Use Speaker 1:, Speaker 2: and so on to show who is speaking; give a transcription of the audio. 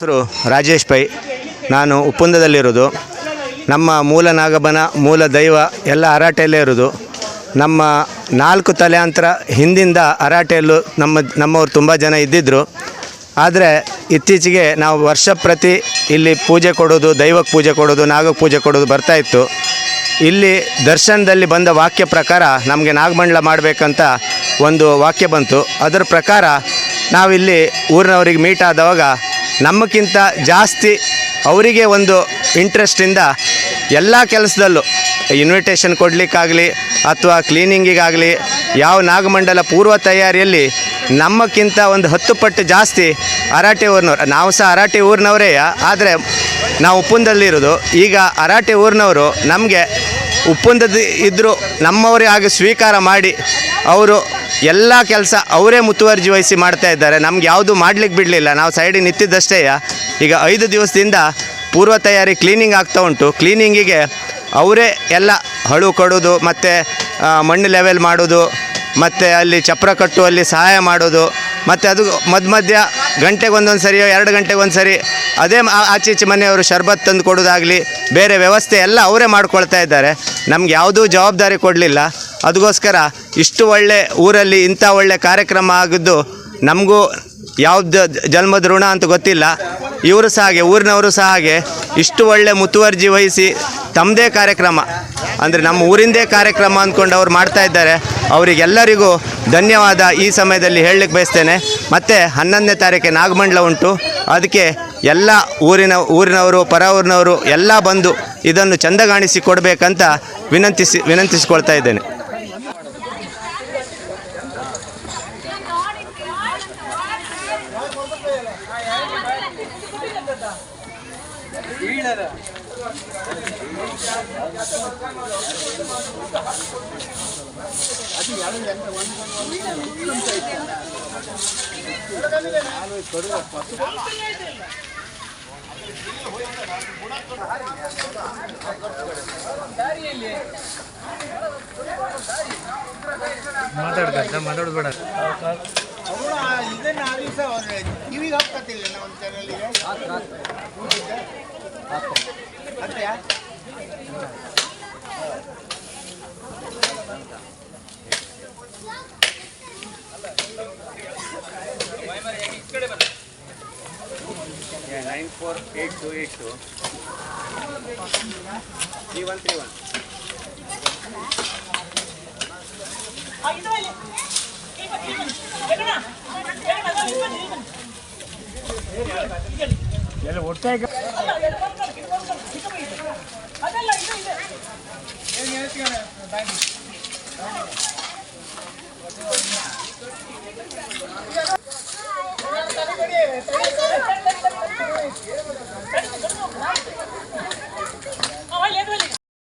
Speaker 1: ಹೆಸರು ರಾಜೇಶ್ ಪೈ, ನಾನು ಉಪ್ಪುಂದದಲ್ಲಿರೋದು. ನಮ್ಮ ಮೂಲ ನಾಗಬನ, ಮೂಲ ದೈವ, ಎಲ್ಲ ಹರಾಟೆಯಲ್ಲೇ ಇರೋದು. ನಮ್ಮ ನಾಲ್ಕು ತಲೆಯಂತರ ಹಿಂದಿಂದ ಹರಾಟೆಯಲ್ಲೂ ನಮ್ಮ, ನಮ್ಮವ್ರು ತುಂಬ ಜನ ಇದ್ದಿದ್ದರು ಆದರೆ ಇತ್ತೀಚೆಗೆ ನಾವು ವರ್ಷ ಪ್ರತಿ ಇಲ್ಲಿ ಪೂಜೆ ಕೊಡೋದು, ದೈವಕ್ಕೆ ಪೂಜೆ ಕೊಡೋದು, ನಾಗಕ್ಕೆ ಪೂಜೆ ಕೊಡೋದು ಬರ್ತಾಯಿತ್ತು ಇಲ್ಲಿ ದರ್ಶನದಲ್ಲಿ ಬಂದ ವಾಕ್ಯ ಪ್ರಕಾರ ನಮಗೆ ನಾಗಮಂಡಲ ಮಾಡಬೇಕಂತ ಒಂದು ವಾಕ್ಯ ಬಂತು. ಅದರ ಪ್ರಕಾರ ನಾವಿಲ್ಲಿ ಊರಿನವರಿಗೆ ಮೀಟ್ ಆದವಾಗ ನಮ್ಮಕ್ಕಿಂತ ಜಾಸ್ತಿ ಅವರಿಗೆ ಒಂದು ಇಂಟ್ರೆಸ್ಟಿಂದ ಎಲ್ಲ ಕೆಲಸದಲ್ಲೂ ಇನ್ವಿಟೇಷನ್ ಕೊಡಲಿಕ್ಕಾಗಲಿ ಅಥವಾ ಕ್ಲೀನಿಂಗಿಗಾಗಲಿ ಯಾವ ನಾಗಮಂಡಲ ಪೂರ್ವ ತಯಾರಿಯಲ್ಲಿ ನಮ್ಮಕ್ಕಿಂತ ಒಂದು ಹತ್ತು ಪಟ್ಟು ಜಾಸ್ತಿ ಅರಾಟೆ ಊರಿನವ್ರು. ನಾವು ಸಹ ಅರಾಟೆ ಊರಿನವರೇ ಆದರೆ ನಾವು ಉಪ್ಪುಂದಲ್ಲಿರೋದು. ಈಗ ಅರಾಟೆ ಊರಿನವರು ನಮಗೆ ಉಪ್ಪುಂದದ ಇದ್ದರೂ ನಮ್ಮವರೇ ಆಗಿ ಸ್ವೀಕಾರ ಮಾಡಿ ಅವರು ಎಲ್ಲ ಕೆಲಸ ಅವರೇ ಮುತುವರ್ಜಿ ವಹಿಸಿ ಮಾಡ್ತಾ ಇದ್ದಾರೆ. ನಮ್ಗೆ ಯಾವುದು ಮಾಡ್ಲಿಕ್ಕೆ ಬಿಡಲಿಲ್ಲ. ನಾವು ಸೈಡಿಗೆ ನಿಂತಿದ್ದಷ್ಟೇ ಈಗ ಐದು ದಿವಸದಿಂದ ಪೂರ್ವ ತಯಾರಿ ಕ್ಲೀನಿಂಗ್ ಆಗ್ತಾ ಉಂಟು. ಕ್ಲೀನಿಂಗಿಗೆ ಅವರೇ ಎಲ್ಲ ಹಳು ಕೊಡೋದು, ಮತ್ತು ಮಣ್ಣು ಲೆವೆಲ್ ಮಾಡೋದು, ಮತ್ತು ಅಲ್ಲಿ ಚಪ್ರ ಕಟ್ಟುವಲ್ಲಿ ಸಹಾಯ ಮಾಡೋದು, ಮತ್ತು ಅದು ಮಧ್ಯ ಮಧ್ಯ ಗಂಟೆಗೆ ಒಂದೊಂದು ಸರಿಯೋ ಎರಡು ಗಂಟೆಗೆ ಒಂದು ಸರಿ ಅದೇ ಆಚೆ ಈಚೆ ಮನೆಯವರು ಶರ್ಬತ್ ತಂದು ಕೊಡೋದಾಗಲಿ ಬೇರೆ ವ್ಯವಸ್ಥೆ ಎಲ್ಲ ಅವರೇ ಮಾಡ್ಕೊಳ್ತಾ ಇದ್ದಾರೆ. ನಮ್ಗೆ ಯಾವುದೂ ಜವಾಬ್ದಾರಿ ಕೊಡಲಿಲ್ಲ. ಅದಕ್ಕೋಸ್ಕರ ಇಷ್ಟು ಒಳ್ಳೆ ಊರಲ್ಲಿ ಇಂಥ ಒಳ್ಳೆ ಕಾರ್ಯಕ್ರಮ ಆಗಿದ್ದು ನಮಗೂ ಯಾವ್ದು ಜನ್ಮದ ಋಣ ಅಂತ ಗೊತ್ತಿಲ್ಲ. ಇವರು ಸಹ ಹಾಗೆ, ಊರಿನವರು ಸಹ ಹಾಗೆ ಇಷ್ಟು ಒಳ್ಳೆ ಮುತುವರ್ಜಿ ವಹಿಸಿ ತಮ್ಮದೇ ಕಾರ್ಯಕ್ರಮ. ಅಂದರೆ ನಮ್ಮ ಊರಿಂದೇ ಕಾರ್ಯಕ್ರಮ ಅಂದ್ಕೊಂಡು ಅವ್ರು ಮಾಡ್ತಾ ಇದ್ದಾರೆ. ಅವರಿಗೆಲ್ಲರಿಗೂ ಧನ್ಯವಾದ ಈ ಸಮಯದಲ್ಲಿ ಹೇಳಲಿಕ್ಕೆ ಬಯಸ್ತೇನೆ. ಮತ್ತು ಹನ್ನೊಂದನೇ ತಾರೀಕಿಗೆ ನಾಗಮಂಡಲ ಉಂಟು. ಅದಕ್ಕೆ ಎಲ್ಲ ಊರಿನ, ಊರಿನವರು ಪರ ಊರಿನವರು ಎಲ್ಲ ಬಂದು ಇದನ್ನು ಚಂದಗಾಣಿಸಿ ಕೊಡಬೇಕಂತ ವಿನಂತಿಸಿ, ವಿನಂತಿಸಿಕೊಳ್ತಾ ಇದ್ದೇನೆ.
Speaker 2: ಮಾತಾಡ್ತಾರೆ ಮಾತಾಡ್ಬೇಡ.
Speaker 3: ಇದನ್ನ ಆ ದಿವಸ ಕಿವಿಗೆ ಹಾಕ್ತಿಲ್ಲ ಒಂದು ಚಾನಲ್ಗೆ ಅಂತೆಯಾ
Speaker 1: nine four eight two eight two three one three one
Speaker 2: ಎಲ್ಲ ಒಟ್ಟಾಗಿ
Speaker 3: ಏನು ಹೇಳ್ತೀಯ ಬಾಯಿ